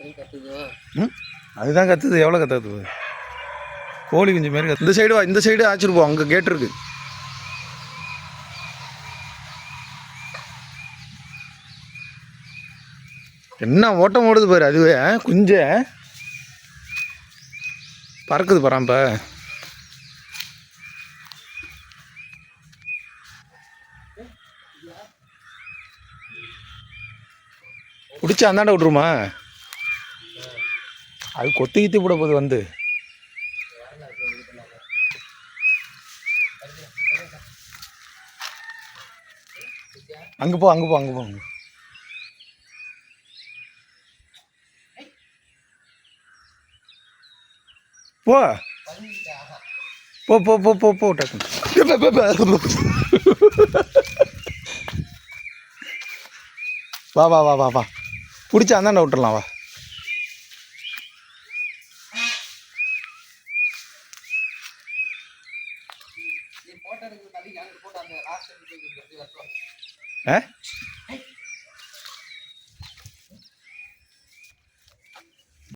ம்? அதுதான் கத்துது. எவ்வளோ கத்துது? கோழி குஞ்சு மாரி இந்த சைடு வா இந்த சைடு ஆச்சிருப்போம் அங்கே கேட் இருக்கு. என்ன ஓட்டம் ஓடுது பாரு அதுவே குஞ்ச. பறக்குது பராம்ப பிடிச்சா அந்தாண்ட விட்ருமா அது கொத்தி கித்தி போட போகுது வந்து. அங்கே போ அங்கே போ அங்கே போ அங்க. போ. போ. போ போ போ போ டக்குன்னு வா வா வா வா வா. பிடிச்சி அந்தாண்ட விட்டுறலாம் வா. ஆ?